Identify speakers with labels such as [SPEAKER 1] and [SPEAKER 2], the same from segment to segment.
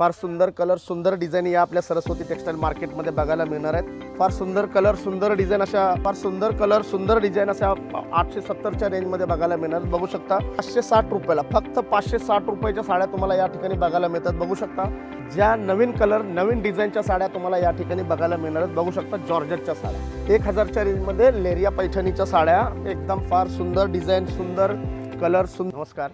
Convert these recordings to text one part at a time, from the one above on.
[SPEAKER 1] फार सुंदर कलर सुंदर डिझाईन या आपल्या सरस्वती टेक्सटाईल मार्केटमध्ये बघायला मिळणार आहेत. फार सुंदर कलर सुंदर डिझाईन अशा फार सुंदर कलर सुंदर डिझाईन अशा आठशे सत्तरच्या रेंजमध्ये बघायला मिळणार बघू शकता पाचशे साठ रुपयाला फक्त पाचशे साठ रुपयाच्या साड्या तुम्हाला या ठिकाणी बघायला मिळतात. बघू शकता ज्या नवीन कलर नवीन डिझाईनच्या साड्या तुम्हाला या ठिकाणी बघायला मिळणार आहेत. बघू शकता जॉर्जेटच्या साड्या. एक हजारच्या रेंजमध्ये लेरिया पैठणीच्या साड्या एकदम फार सुंदर डिझाईन सुंदर कलर सुंदर नमस्कार.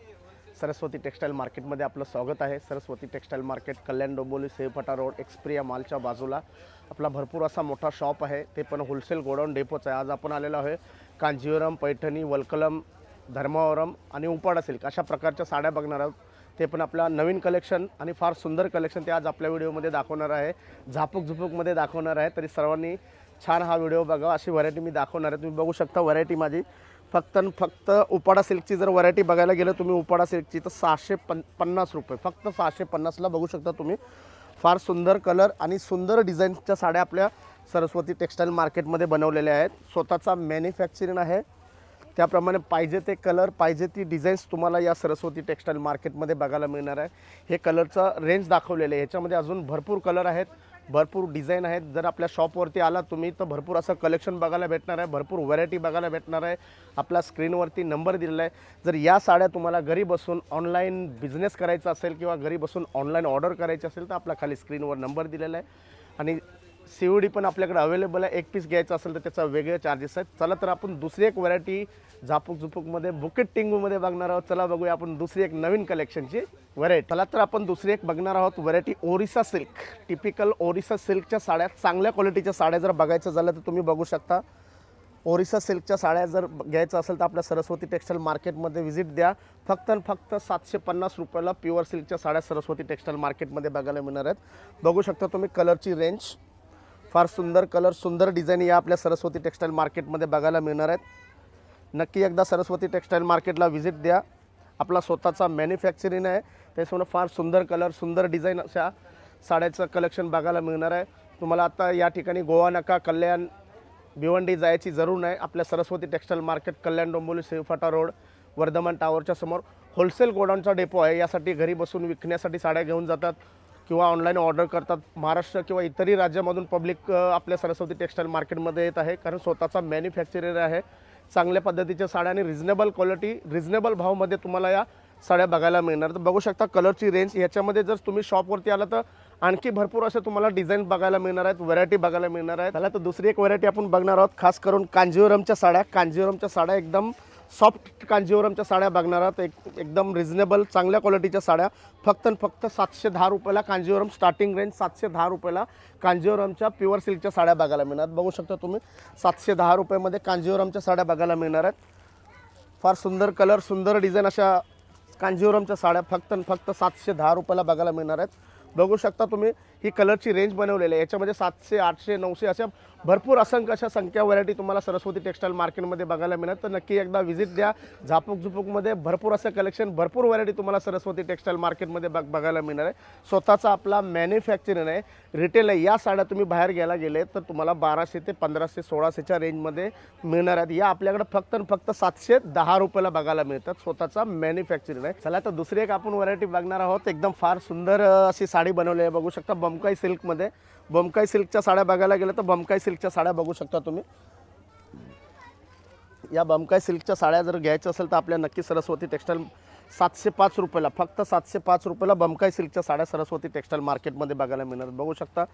[SPEAKER 1] सरस्वती टेक्सटाईल मार्केटमध्ये आपलं स्वागत आहे. Saraswati textile market Kalyan Dombivli Shivphata road Xperia मॉलच्या बाजूला आपला भरपूर असा मोठा शॉप आहे. ते पण होलसेल गोडाऊन डेपोच आहे. आज आपण आलेलो आहे कांजीवरम पैठणी वलकलम धर्मावरम आणि उपाडा सिल्क अशा प्रकारच्या साड्या बघणार आहोत. ते पण आपल्या नवीन कलेक्शन आणि फार सुंदर कलेक्शन ते आज आपल्या व्हिडिओमध्ये दाखवणार आहे. झापूक झुपूकमध्ये दाखवणार आहे. तरी सर्वांनी छान हा व्हिडिओ बघा. अशी व्हरायटी मी दाखवणार आहे. तुम्ही बघू शकता व्हरायटी माझी. फक्त आणि फक्त उपाडा सिल्कची जर व्हरायटी बघायला गेलं तुम्ही उपाडा सिल्कची तर सहाशे पन पन्नास रुपये. फक्त सहाशे पन्नासला बघू शकता तुम्ही. फार सुंदर कलर आणि सुंदर डिझाईनच्या साड्या आपल्या सरस्वती टेक्सटाईल मार्केटमध्ये बनवलेल्या आहेत. स्वतःचा मॅन्युफॅक्चरिंग आहे. त्याप्रमाणे पाहिजे ते कलर पाहिजे ती डिझाईन्स तुम्हाला या सरस्वती टेक्सटाईल मार्केटमध्ये बघायला मिळणार आहे. हे कलरचं रेंज दाखवलेलं आहे. ह्याच्यामध्ये अजून भरपूर कलर आहेत. भरपूर डिझाईन आहेत. जर आपल्या शॉपवरती आला तुम्ही तर भरपूर असं कलेक्शन बघायला भेटणार आहे. भरपूर व्हरायटी बघायला भेटणार आहे. आपल्या स्क्रीनवरती नंबर दिलेला आहे. जर या साड्या तुम्हाला घरी बसून ऑनलाईन बिझनेस करायचा असेल किंवा घरी बसून ऑनलाईन ऑर्डर करायची असेल तर आपल्या खाली स्क्रीनवर नंबर दिलेला आहे. आणि सी ओ डी पण आपल्याकडे अवेलेबल आहे. एक पीस घ्यायचं असेल तर त्याचा वेगळे चार्जेस आहेत. चला तर आपण दुसरी एक व्हरायटी झापूक झुपूकमध्ये बुकेट टिंगूमध्ये बघणार आहोत. चला बघूया आपण दुसरी एक नवीन कलेक्शनची व्हरायटी चला तर आपण दुसरी एक बघणार आहोत variety Orissa silk. Typical Orissa सिल्कच्या साड्या चांगल्या क्वालिटीच्या साड्या जर बघायचं झालं तर तुम्ही बघू शकता. ओरिसा सिल्कच्या साड्या जर घ्यायचं असेल तर आपल्या सरस्वती टेक्सटाईल मार्केटमध्ये व्हिजिट द्या. फक्त आणि फक्त सातशे पन्नास रुपयाला प्युअर सिल्कच्या साड्या सरस्वती टेक्सटाईल मार्केटमध्ये बघायला मिळणार आहेत. बघू शकता तुम्ही कलरची रेंज फार सुंदर कलर सुंदर डिझाईन या आपल्या सरस्वती टेक्सटाईल मार्केटमध्ये बघायला मिळणार आहेत. नक्की एकदा सरस्वती टेक्सटाईल मार्केटला व्हिजिट द्या. आपला स्वतःचा मॅन्युफॅक्चरिंग आहे. त्याच्यामुळे फार सुंदर कलर सुंदर डिझाईन अशा साड्याचं कलेक्शन बघायला मिळणार आहे. तुम्हाला आता या ठिकाणी गोवा नका कल्याण भिवंडी जायची जरूर नाही. आपल्या Saraswati textile market Kalyan Dombivli Shivphata road Vardhaman टावरच्या समोर. होलसेल गोडाऊनचा डेपो आहे. यासाठी घरी बसून विकण्यासाठी साड्या घेऊन जातात. किंवा ऑनलाईन ऑर्डर करतात. महाराष्ट्र किंवा इतरही राज्यामधून पब्लिक आपल्या सरस्वती टेक्सटाईल मार्केटमध्ये येत आहे. कारण स्वतःचा मॅन्युफॅक्चरर आहे. चांगल्या पद्धतीच्या साड्या आणि रिझनेबल क्वालिटी रिझनेबल भावमध्ये तुम्हाला या साड्या बघायला मिळणार. तर बघू शकता कलरची रेंज याच्यामध्ये जर तुम्ही शॉपवरती आला तर आणखी भरपूर असे तुम्हाला डिझाईन बघायला मिळणार आहेत व्हरायटी बघायला मिळणार आहेत. त्याला तर दुसरी एक व्हरायटी आपण बघणार आहोत. खास करून कांजीवरमच्या साड्या. कांजीवरमच्या साड्या एकदम सॉफ्ट कांजीवरमच्या साड्या बघणार आहात. एक एकदम रिझनेबल चांगल्या क्वालिटीच्या साड्या. फक्त आणि फक्त सातशे दहा रुपयाला कांजीवरम स्टार्टिंग रेंज सातशे दहा रुपयाला कांजीवरमच्या प्युअर सिल्कच्या साड्या बघायला मिळणार. बघू शकता तुम्ही सातशे दहा रुपयामध्ये कांजीवरमच्या साड्या बघायला मिळणार आहेत. फार सुंदर कलर सुंदर डिझाईन अशा कांजीवरमच्या साड्या फक्त आणि फक्त सातशे दहा रुपयाला बघायला मिळणार आहेत. बघू शकता तुम्ही ही कलरची रेंज बनवलेली आहे. याच्यामध्ये सातशे आठशे नऊशे अशा भरपूर असंख्य अशा संख्या व्हरायटी तुम्हाला सरस्वती टेक्सटाईल मार्केटमध्ये बघायला मिळणार. तर नक्की एकदा व्हिजिट द्या. झापूक झुपूकमध्ये भरपूर असं कलेक्शन भरपूर व्हरायटी तुम्हाला सरस्वती टेक्सटाईल मार्केटमध्ये बघ बघायला मिळणार आहे. स्वतःचा आपला मॅन्युफॅक्चरिंग आहे. रिटेल आहे. या साड्या तुम्ही बाहेर घ्यायला गेले तर तुम्हाला बाराशे ते पंधराशे सोळाशेच्या रेंजमध्ये मिळणार आहेत. या आपल्याकडे फक्त आणि फक्त सातशे दहा रुपयाला बघायला मिळतात. स्वतःचा मॅन्युफॅक्चरिंग आहे. चला तर दुसरी एक आपण व्हरायटी बघणार आहोत. एकदम फार सुंदर अशी साडी बनवली आहे. बघू शकता बमकाई सिल्कमध्ये बमकाई सिल्कच्या साड्या बघायला गेलं तर बमकाई सिल्कच्या साड्या बघू शकता तुम्ही. या बमकाई सिल्कच्या साड्या जर घ्यायच्या असेल तर आपल्या नक्की सरस्वती टेक्सटाईल सातशे पाच रुपयाला फक्त सातशे पाच रुपयाला बमकाई सिल्कच्या साड्या सरस्वती टेक्सटाईल मार्केटमध्ये बघायला मिळणार. बघू शकता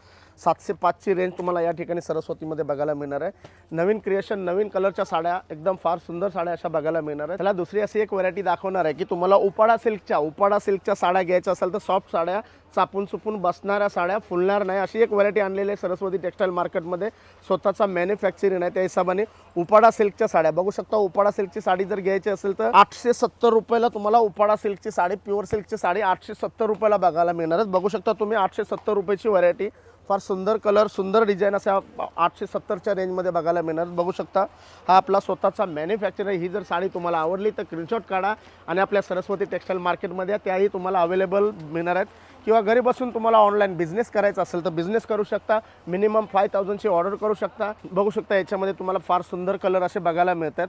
[SPEAKER 1] सातशे पाचची रेंज तुम्हाला या ठिकाणी सरस्वतीमध्ये बघायला मिळणार आहे. नवीन क्रिएशन नवीन कलरच्या साड्या एकदम फार सुंदर साड्या अशा बघायला मिळणार आहे त्याला दुसरी अशी एक व्हरायटी दाखवणार आहे की तुम्हाला उपाडा सिल्कच्या उपाडा सिल्कच्या साड्या घ्यायच्या असेल तर सॉफ्ट साड्या चापून चुपून बसणाऱ्या साड्या फुलणार नाही. अशी एक व्हरायटी आणलेली आहे सरस्वती टेक्सटाईल मार्केटमध्ये स्वतःचा मॅन्युफॅक्चरिंग आहे त्या हिशोबाने. उपाडा सिल्कच्या साड्या. बघू शकता उपाडा सिल्कची साडी जर घ्यायची असेल तर आठशे सत्तर रुपयाला तुम्हाला उपाडा सिल्कची साडी प्युअर सिल्कची साडी आठशे सत्तर रुपयाला बघायला मिळणार बघू शकता तुम्ही आठशे सत्तर रुपयाची व्हरायटी फार सुंदर कलर सुंदर डिझाईन अशा आठशे सत्तरच्या रेंजमध्ये बघायला मिळणार. बघू शकता हा आपला स्वतःचा मॅन्युफॅक्चर आहे ही जर साडी तुम्हाला आवडली तर स्क्रीनशॉट काढा आणि आपल्या सरस्वती टेक्सटाईल मार्केटमध्ये त्याही तुम्हाला अवेलेबल मिळणार आहेत. किंवा घरी बसून तुम्हाला ऑनलाईन बिझनेस करायचा असेल तर बिझनेस करू शकता. मिनिमम फाय थाउजंडची ऑर्डर करू शकता. बघू शकता याच्यामध्ये तुम्हाला फार सुंदर कलर असे बघायला मिळतात.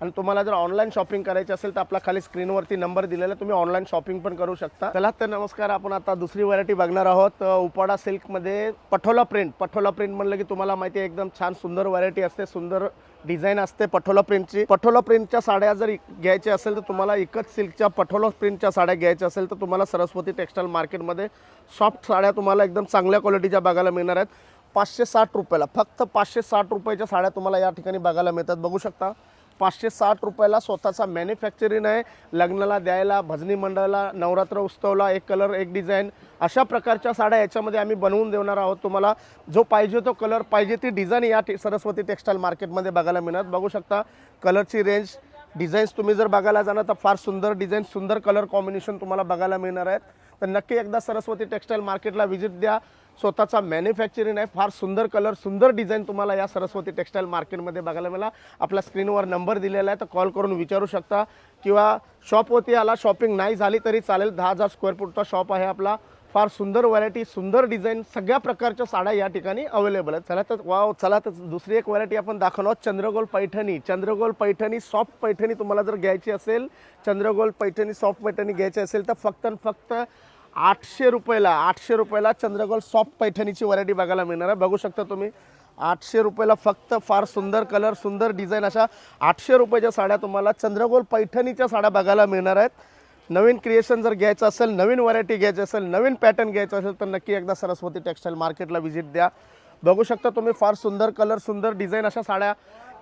[SPEAKER 1] आणि तुम्हाला जर ऑनलाईन शॉपिंग करायची असेल तर आपला खाली स्क्रीनवरती नंबर दिलेला आहे. तुम्ही ऑनलाईन शॉपिंग पण करू शकता. चला तर नमस्कार आपण आता दुसरी व्हरायटी बघणार आहोत. उपाडा सिल्कमध्ये पठोला प्रिंट पठोला प्रिंट म्हणलं की तुम्हाला माहिती आहे एकदम छान सुंदर व्हरायटी असते सुंदर डिझाईन असते पठोला प्रिंटची पठोला प्रिंटच्या साड्या जर घ्यायच्या असेल तर तुम्हाला एकच सिल्कच्या पठोला प्रिंटच्या साड्या घ्यायच्या असेल तर तुम्हाला सरस्वती टेक्स्टाईल मार्केटमध्ये सॉफ्ट साड्या तुम्हाला एकदम चांगल्या क्वालिटीच्या बघायला मिळणार आहेत. पाचशे साठ रुपयाला फक्त पाचशे साठ रुपयाच्या साड्या तुम्हाला या ठिकाणी बघायला मिळतात. बघू शकता. पाचशे साठ रुपयाला स्वतःचा मॅन्युफॅक्चरिंग आहे. लग्नाला द्यायला भजनी मंडळाला नवरात्र उत्सवला एक कलर एक डिझाईन अशा प्रकारच्या साड्या याच्यामध्ये आम्ही बनवून देणार आहोत तुम्हाला. जो पाहिजे तो कलर पाहिजे ती डिझाईन या टे- सरस्वती टेक्स्टाईल मार्केटमध्ये बघायला मिळणार. बघू शकता कलरची रेंज डिझाईन्स तुम्ही जर बघायला जाणार तर फार सुंदर डिझाईन सुंदर कलर कॉम्बिनेशन तुम्हाला बघायला मिळणार आहेत. तर नक्की एकदा सरस्वती टेक्स्टाईल मार्केटला व्हिजिट द्या. स्वतःचा मॅन्युफॅक्चरिंग आहे. फार सुंदर कलर सुंदर डिझाईन तुम्हाला या सरस्वती टेक्स्टाईल मार्केटमध्ये बघायला मिळाला. आपल्या स्क्रीनवर नंबर दिलेला आहे तर कॉल करून विचारू शकता. किंवा शॉपवरती आला शॉपिंग नाही झाली तरी चालेल. दहा हजार स्क्वेअर फूटचा शॉप आहे आपला. फार सुंदर व्हरायटी सुंदर डिझाईन सगळ्या प्रकारच्या साड्या या ठिकाणी अवेलेबल आहेत. चला तर वाव चला तर दुसरी एक व्हरायटी आपण दाखवलो आहोत चंद्रगोल पैठणी. चंद्रगोल पैठणी सॉफ्ट पैठणी तुम्हाला जर घ्यायची असेल चंद्रगोल पैठणी सॉफ्ट पैठणी घ्यायची असेल तर फक्त फक्त आठशे रुपयाला आठशे रुपयाला चंद्रगोल सॉफ्ट पैठणीची व्हरायटी बघायला मिळणार आहे. बघू शकता तुम्ही आठशे रुपयाला फक्त फार सुंदर कलर सुंदर डिझाईन अशा आठशे रुपयाच्या साड्या तुम्हाला चंद्रगोल पैठणीच्या साड्या बघायला मिळणार आहेत. नवीन क्रिएशन जर घ्यायचं असेल नवीन व्हरायटी घ्यायची असेल नवीन पॅटर्न घ्यायचं असेल तर नक्की एकदा सरस्वती टेक्स्टाईल मार्केटला व्हिजिट द्या. बघू शकता तुम्ही फार सुंदर कलर सुंदर डिझाईन अशा साड्या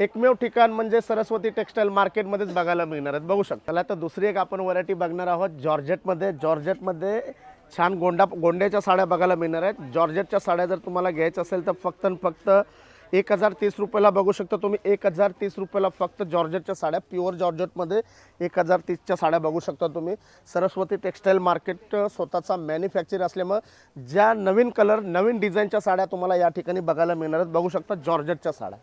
[SPEAKER 1] एकमेव ठिकाण म्हणजे सरस्वती टेक्स्टाईल मार्केटमध्येच बघायला मिळणार आहेत. बघू शकता. तर दुसरी एक आपण व्हरायटी बघणार आहोत जॉर्जेटमध्ये. जॉर्जेटमध्ये छान गोंडा गोंड्याच्या साड्या बघायला मिळणार आहेत. जॉर्जेटच्या साड्या जर तुम्हाला घ्यायच्या असेल तर फक्त आणि फक्त एक हजार तीस रुपयाला बघू शकता तुम्ही. एक हजार तीस रुपयाला फक्त जॉर्जेटच्या साड्या प्युअर जॉर्जेटमध्ये एक हजार तीसच्या साड्या बघू शकता तुम्ही. सरस्वती टेक्स्टाईल मार्केट स्वतःचा मॅन्युफॅक्चर असल्यामुळं ज्या नवीन कलर नवीन डिझाईनच्या साड्या तुम्हाला या ठिकाणी बघायला मिळणार आहेत बघू शकता जॉर्जेटच्या साड्या.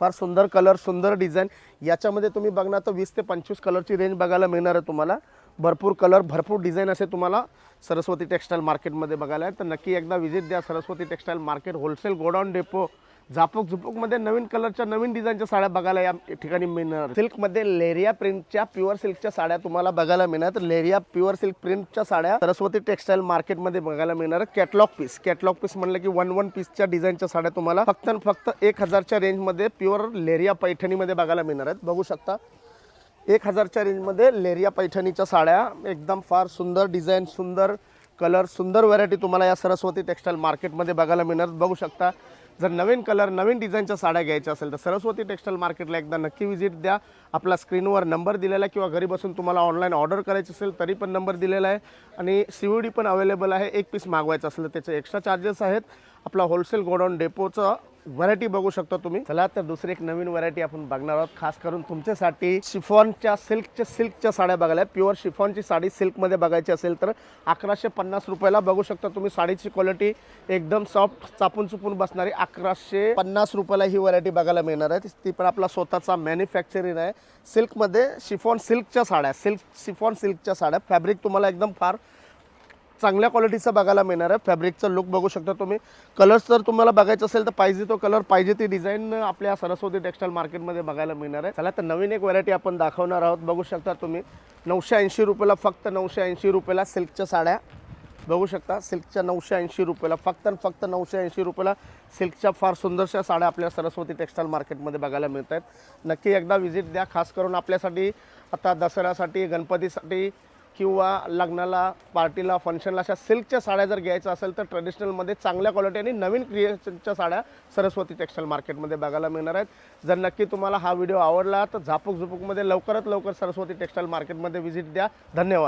[SPEAKER 1] फार सुंदर कलर सुंदर डिझाईन याच्यामध्ये तुम्ही बघणार तर वीस ते पंचवीस कलरची रेंज बघायला मिळणार आहे तुम्हाला. भरपूर कलर भरपूर डिझाईन असे तुम्हाला सरस्वती टेक्स्टाईल मार्केटमध्ये बघायला आहे तर नक्की एकदा व्हिजिट द्या Saraswati textile market wholesale godown depot झापक झुपकमध्ये नवीन कलरच्या नवीन डिझाईनच्या साड्या बघायला या ठिकाणी मिळणार. सिल्कमध्ये लेरिया प्रिंटच्या प्युअर सिल्कच्या साड्या तुम्हाला बघायला मिळणार. तर लेरिया प्युअर सिल्क प्रिंटच्या साड्या सरस्वती टेक्स्टाईल मार्केटमध्ये बघायला मिळणार. कॅटलॉग पीस कॅटलॉग पीस म्हणलं की वन वन पीसच्या डिझाईनच्या साड्या तुम्हाला फक्त फक्त एक हजारच्या रेंजमध्ये प्युअर लेरिया पैठणीमध्ये बघायला मिळणार आहेत. बघू शकता एक हजारच्या रेंजमध्ये लेरिया पैठणीच्या साड्या. एकदम फार सुंदर डिझाईन सुंदर कलर सुंदर व्हरायटी तुम्हाला या सरस्वती टेक्स्टाईल मार्केटमध्ये बघायला मिळणार. बघू शकता जर नवीन कलर नवीन डिझाईनच्या साड्या घ्यायच्या असेल तर सरस्वती टेक्स्टाईल मार्केटला एकदा नक्की व्हिजिट द्या. आपला स्क्रीनवर नंबर दिलेला किंवा घरी बसून तुम्हाला ऑनलाईन ऑर्डर करायची असेल तरी पण नंबर दिलेला आहे. आणि सी ओ डी पण अवेलेबल आहे. एक पीस मागवायचं असेल तर त्याचे एक्स्ट्रा चार्जेस आहेत. आपला होलसेल गोडाऊन डेपोचं व्हरायटी बघू शकता तुम्ही. चला तर दुसरी एक नवीन व्हरायटी आपण बघणार आहोत. खास करून तुमच्यासाठी शिफॉनच्या सिल्कच्या सिल्कच्या साड्या बघायला. प्युअर शिफॉनची साडी सिल्कमध्ये बघायची असेल तर अकराशे पन्नास रुपयाला बघू शकता तुम्ही. साडीची क्वालिटी एकदम सॉफ्ट चापून चुपून बसणारी अकराशे पन्नास रुपयाला ही व्हरायटी बघायला मिळणार आहे. ती पण आपला स्वतःचा मॅन्युफॅक्चरिंग आहे. सिल्कमध्ये शिफॉन सिल्कच्या साड्या सिल्क शिफॉन सिल्कच्या साड्या. फॅब्रिक तुम्हाला एकदम फार चांगल्या क्वालिटीचं बघायला मिळणार आहे. फॅब्रिकचा लुक बघू शकता तुम्ही. कलर्स जर तुम्हाला बघायचं असेल तर पाहिजे तो कलर पाहिजे ती डिझाईन आपल्या सरस्वती टेक्स्टाईल मार्केटमध्ये बघायला मिळणार आहे. चला तर नवीन एक व्हरायटी आपण दाखवणार आहोत. बघू शकता तुम्ही. नऊशे ऐंशी रुपयाला फक्त नऊशे ऐंशी रुपयाला सिल्कच्या साड्या. बघू शकता सिल्कच्या नऊशे ऐंशी रुपयाला फक्त आणि फक्त नऊशे ऐंशी रुपयाला सिल्कच्या फार सुंदरशा साड्या आपल्या सरस्वती टेक्स्टाईल मार्केटमध्ये बघायला मिळत आहेत नक्की एकदा व्हिजिट द्या. खास करून आपल्यासाठी आता दसऱ्यासाठी गणपतीसाठी किंवा लग्नाला पार्टीला फंक्शनला अशा सिल्कच्या साड्या जर घ्यायच्या असेल तर ट्रेडिशनलमध्ये चांगल्या क्वालिटी आणि नवीन क्रिएशनच्या साड्या सरस्वती टेक्स्टाईल मार्केटमध्ये बघायला मिळणार आहेत. जर नक्की तुम्हाला हा व्हिडिओ आवडला तर झापूक झुपूकमध्ये लवकरात लवकर सरस्वती टेक्स्टाईल मार्केटमध्ये व्हिजिट द्या. धन्यवाद.